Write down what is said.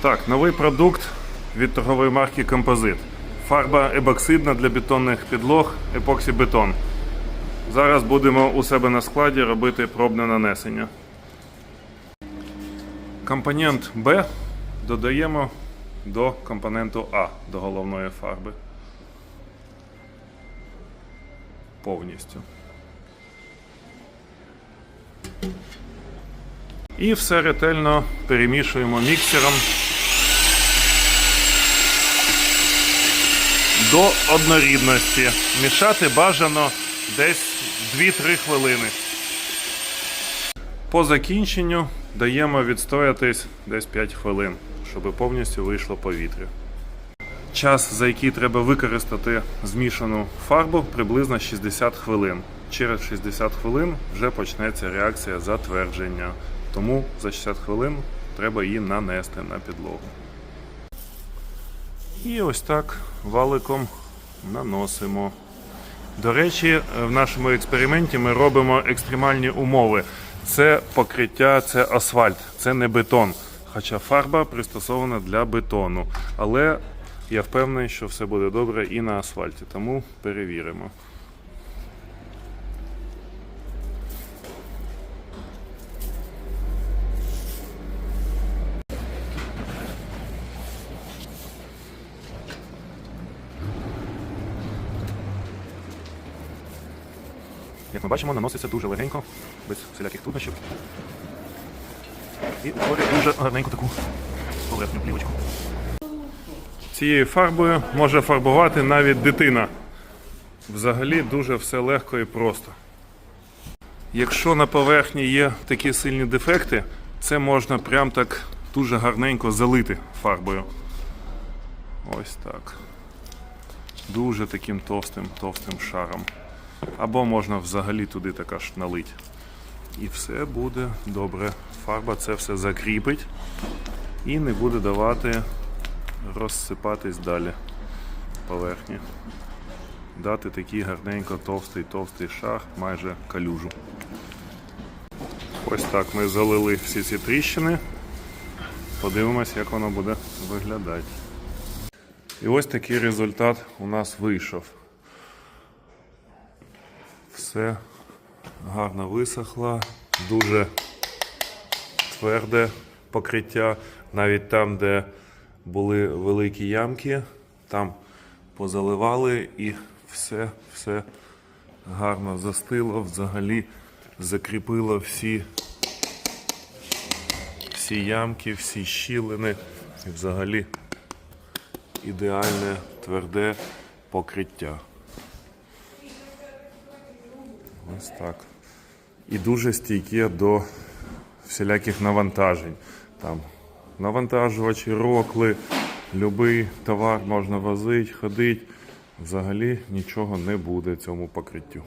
Так, новий продукт від торгової марки Композит. Фарба ебоксидна для бетонних підлог, епоксібетон. Зараз будемо у себе на складі робити пробне нанесення. Компонент Б додаємо до компоненту А до головної фарби. Повністю. І все ретельно перемішуємо міксером до однорідності. Мішати бажано десь 2-3 хвилини. По закінченню даємо відстоятись десь 5 хвилин, щоб повністю вийшло повітря. Час, за який треба використати змішану фарбу, приблизно 60 хвилин. Через 60 хвилин вже почнеться реакція затвердження. Тому за 60 хвилин треба її нанести на підлогу. І ось так валиком наносимо. До речі, в нашому експерименті ми робимо екстремальні умови. Це покриття, це асфальт, це не бетон. Хоча фарба пристосована для бетону. Але я впевнений, що все буде добре і на асфальті, тому перевіримо. Як ми бачимо, наноситься дуже легенько, без всіляких труднощів. І утворює дуже гарненьку таку поверхню плівочку. Цією фарбою може фарбувати навіть дитина. Взагалі дуже все легко і просто. Якщо на поверхні є такі сильні дефекти, це можна прям так дуже гарненько залити фарбою. Ось так. Дуже таким товстим, товстим шаром. Або можна взагалі туди також налить. І все буде добре. Фарба це все закріпить і не буде давати розсипатись далі поверхні. Дати такий гарненько товстий товстий шар, майже калюжу. Ось так ми залили всі ці тріщини. Подивимось, як воно буде виглядати. І ось такий результат у нас вийшов. Все гарно висохло, дуже тверде покриття. Навіть там, де були великі ямки, там позаливали і все, все гарно застило, взагалі закріпило всі, всі ямки, всі щілини і взагалі ідеальне тверде покриття. Ось так. І дуже стійке до всіляких навантажень. Там навантажувачі, рокли, будь-який товар можна возити, ходити. Взагалі нічого не буде цьому покриттю.